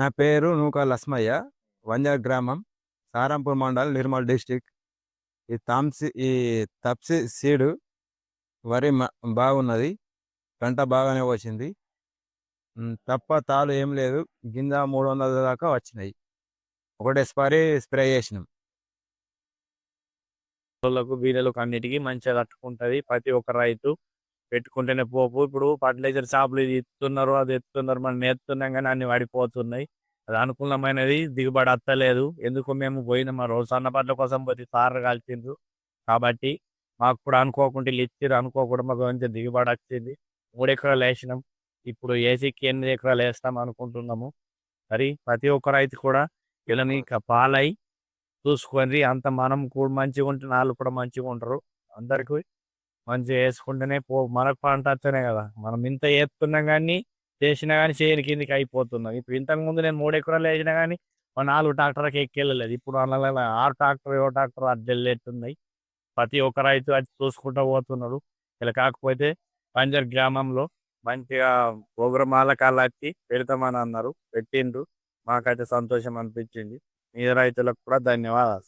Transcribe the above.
నా పేరు నూక లస్మయ్య వంజర్ గ్రామం సారంపూర్ మండల్ నిర్మల్ డిస్టిక్. ఈ తాంసి ఈ తప్సి సీడు వరి బాగున్నది పంట బాగానే వచ్చింది తప్ప తాలు ఏం లేదు గింజ మూడు వందల దాకా వచ్చినాయి. ఒకటే స్ప్రే స్ప్రే చేసినాం. వాళ్ళకు బీరలకు అన్నిటికీ మంచిగా తట్టుకుంటుంది ప్రతి ఒక్క రైతు. పెట్టుకుంటేనే పోపు. ఇప్పుడు ఫర్టిలైజర్ షాపులు ఇది ఇస్తున్నారు అది ఎత్తున్నారు మనం నేర్తున్నాం కానీ అన్ని పడిపోతున్నాయి అది అనుకూలమైనది దిగుబడి అత్తలేదు. ఎందుకు మేము పోయినాం? మా రోజు సన్నపట్ల కోసం పోతే సార్ కాల్చిండ్రు. కాబట్టి మాకు కూడా అనుకోకుండా వీళ్ళు ఇచ్చిర్రు. అనుకోకుండా మాకు మంచి దిగుబడి వచ్చింది. మూడు ఎకరాలు వేసినాం. ఇప్పుడు ఏసీకి ఎనిమిది ఎకరాలు వేస్తాం అనుకుంటున్నాము. మరి ప్రతి ఒక్క రైతు కూడా వీళ్ళని పాలై చూసుకొని అంత మనం కూడా మంచిగా ఉంటే వాళ్ళు కూడా మంచిగా ఉంటారు అందరికి మంచిగా వేసుకుంటేనే పో మనకు పంట వస్తేనే కదా. మనం ఇంత వేస్తున్నాం కానీ చేసినా కానీ చేయని కిందికి అయిపోతున్నాం. ఇప్పుడు ఇంతకు ముందు నేను మూడు ఎకరాలు వేసినా కానీ మా నాలుగు ట్రాక్టర్కి ఎక్కెళ్ళలేదు. ఇప్పుడు అందులో ఆరు ట్రాక్టర్ ఏవో ట్రాక్టర్ అడ్డెళ్ళేట్టున్నాయి ప్రతి ఒక్క రైతు అది చూసుకుంటూ పోతున్నాడు ఇలా కాకపోతే పంజర్ గ్రామంలో మంచిగా గోగురమాల కాళ్ళకి పెడతామని అన్నారు. పెట్టిండ్రు. మాకైతే సంతోషం అనిపించింది. మీ రైతులకు కూడా ధన్యవాదాలు.